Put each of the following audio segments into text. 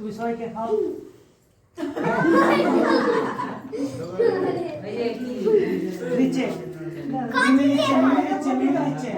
তুমি সবাইকে খাও। নিচে। মিমি নিচে মিমি নিচে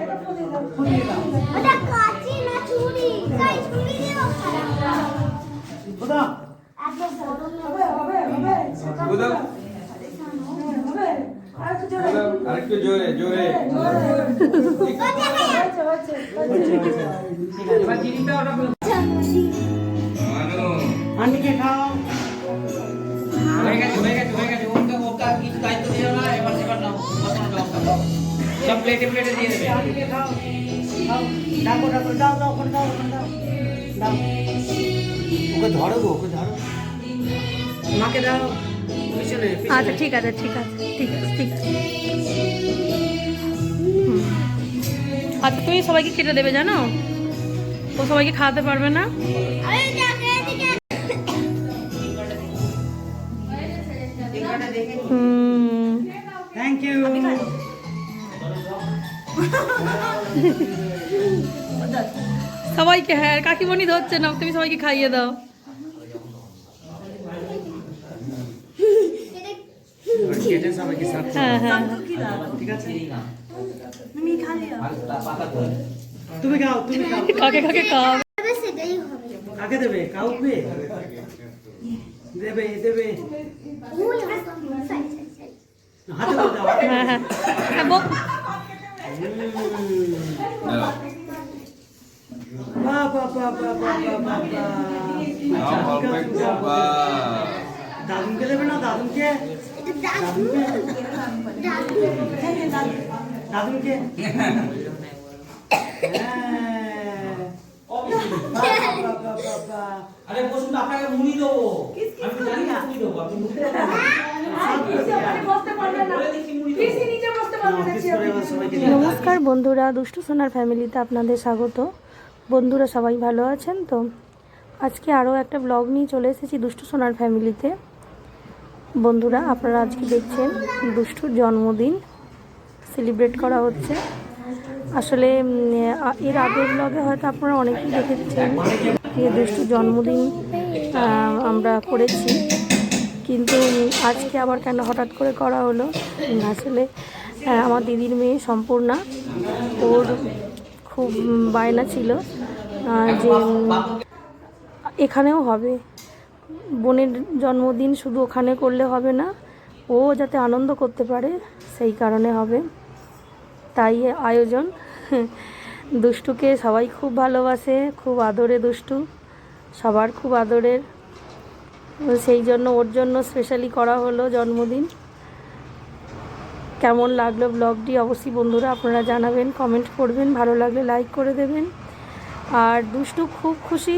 প্লেটে প্লেটে দিয়ে দেবে। দাও দাও ওখানে দাও ওখানে দাও দাও ওকে ধরো গো ওকে ধরো। মাকে দাও। আচ্ছা ঠিক আছে ঠিক আছে ঠিক আছে ঠিক আছে। আচ্ছা তুমি সবাইকে কেটে দেবে জানো? ও সবাইকে খাওয়াতে পারবে না। আরে দেখে এদিকে হুম। সবাইকে হ্যাঁ কাকিমণি ধরছে না তুমি সবাইকে খাইয়ে দাও। হ্যাঁ হ্যাঁ। তুমি খাও তুমি খাও। কাকে কাকে সেটাই কাকে দেবে? কাউকে? করে হ্যাঁ হ্যাঁ। দাদুকে? দেবে না দাদুকে? দাদুকে হ্যাঁ। আরে বসুন আপনাকে মুড়ি দেবো। আমি জানি না মুড়ি দেবো আপনি মুড়ি দেবো বলে দিচ্ছি। মুড়ি দেবো নাও, kiss করে এবার সবাইকে দিয়ে দাও। নমস্কার বন্ধুরা, দুষ্টু সোনার ফ্যামিলিতে আপনাদের স্বাগত। বন্ধুরা সবাই ভালো আছেন তো? আজকে আরও একটা ব্লগ নিয়ে চলে এসেছি দুষ্টু সোনার ফ্যামিলিতে। বন্ধুরা, আপনারা আজকে দেখছেন দুষ্টুর জন্মদিন সেলিব্রেট করা হচ্ছে। আসলে এর আগের ব্লগে হয়তো আপনারা অনেকেই দেখেছেন যে দুষ্টুর জন্মদিন আমরা করেছি। কিন্তু আজকে আবার কেন হঠাৎ করে করা হলো? আসলে আহ, আমার দিদির মেয়ে সম্পূর্ণা। ওর খুব বায়না ছিল যে এখানেও হবে। বোনের জন্মদিন শুধু ওখানে করলে হবে না ও যাতে আনন্দ করতে পারে সেই কারণে হবে। তাই আয়োজন। দুষ্টুকে সবাই খুব ভালোবাসে খুব আদরে দুষ্টু সবার খুব আদরের। সেই জন্য ওর জন্য স্পেশালি করা হলো জন্মদিন। কেমন লাগল ব্লগটি অবশ্যই বন্ধুরা আপনারা জানাবেন কমেন্ট করবেন, ভালো লাগলে লাইক করে দেবেন। আর দুষ্টু খুব খুশি,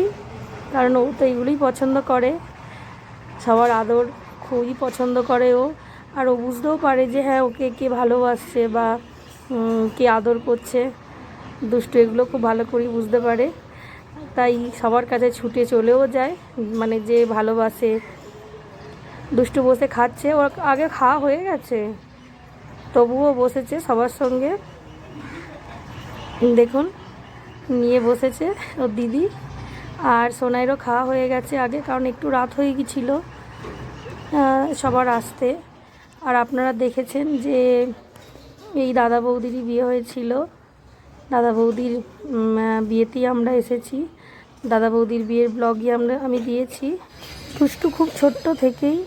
কারণ ও তো এগুলোই পছন্দ করে। সবার আদর খুবই পছন্দ করে ও। আর ও বুঝতেও পারে যে হ্যাঁ ওকে কে ভালোবাসছে বা কে আদর করছে। দুষ্টু এগুলো খুব ভালো করেই বুঝতে পারে। তাই সবার কাছে ছুটে চলেও যায় মানে যে ভালোবাসে। দুষ্টু বসে খাচ্ছে, ওর আগে খাওয়া হয়ে গেছে। তবুও বসেছে সবার সঙ্গে। দেখুন, নিয়ে বসেছে ওর দিদি। আর সোনাইরও খাওয়া হয়ে গেছে আগে, কারণ একটু রাত হয়ে গেছিল সবার আসতে। আর আপনারা দেখেছেন যে এই দাদা বৌদিরই বিয়ে হয়েছিল। দাদা বৌদির বিয়েতেই আমরা এসেছি। দাদা বৌদির বিয়ের ব্লগই আমরা, আমি দিয়েছি। দুষ্টু খুব ছোট্ট থেকেই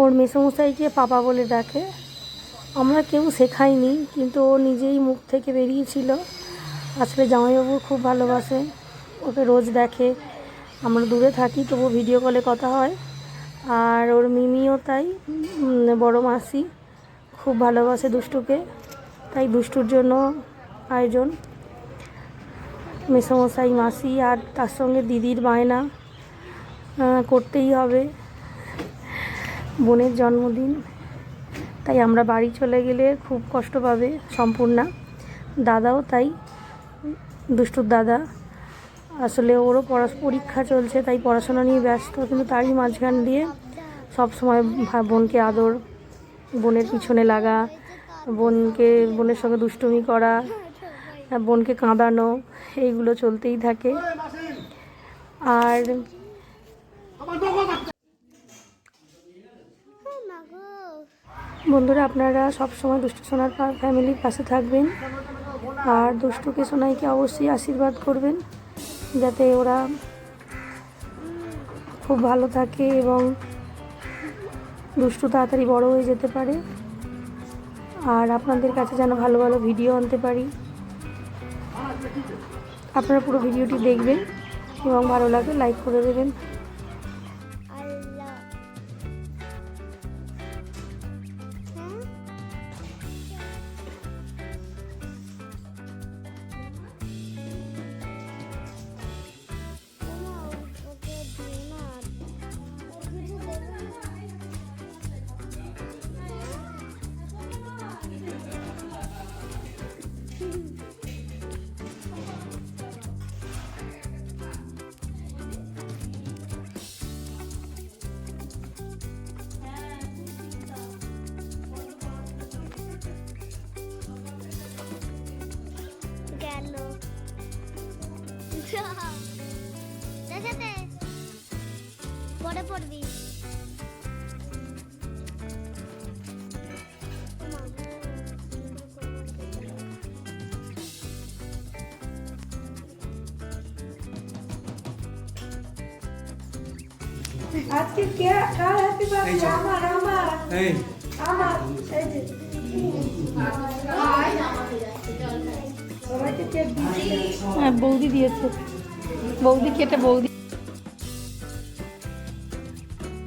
ওর মেসমশাইকে পাপা বলে ডাকে। আমরা কেউ শেখাইনি, কিন্তু ও নিজেই মুখ থেকে বেরিয়েছিল। আসলে জামাইবাবু খুব ভালোবাসে, ওকে রোজ দেখে। আমরা দূরে থাকি তবু ভিডিও কলে কথা হয়। আর ওর মিমিও তাই বড় মাসি। খুব ভালোবাসে দুষ্টুকে, তাই দুষ্টুর জন্য আয়োজন। মেসমশাই, মাসি আর তার সঙ্গে দিদির বায়না করতেই হবে। বোনের জন্মদিন। তাই আমরা বাড়ি চলে গেলে খুব কষ্ট পাবে সম্পূর্ণা। দাদাও তাই দুষ্টুর দাদা। আসলে ওরও পড়া, পরীক্ষা চলছে, তাই পড়াশোনা নিয়ে ব্যস্ত, কিন্তু তারই মাঝখান দিয়ে সব সময় বোনকে আদর, বোনের পিছনে লাগা, বোনকে, বোনের সঙ্গে দুষ্টুমি করা, বোনকে কাঁদানো, এইগুলো চলতেই থাকে। আর ও মা গো বন্ধুরা, আপনারা সব সময় দুষ্টু সোনার ফ্যামিলির পাশে থাকবেন। আর দুষ্টুকে সোনাইকে অবশ্যই আশীর্বাদ করবেন, যাতে ওরা খুব ভালো থাকে এবং দুষ্টু তাড়াতাড়ি বড় হয়ে যেতে পারে। আর আপনাদের কাছে যেন ভালো ভালো ভিডিও আনতে পারি। আপনারা পুরো ভিডিওটি দেখবেন এবং ভালো লাগে লাইক করে দেবেন। দেখাতে পরে পড়বি আজকে কে কার হ্যাপি বার্থডে আমার আমার এই আমার এই যে সবাইকে কেক দিয়েছে হ্যাঁ বৌদি দিয়েছে। বৌদি কেটে বৌদি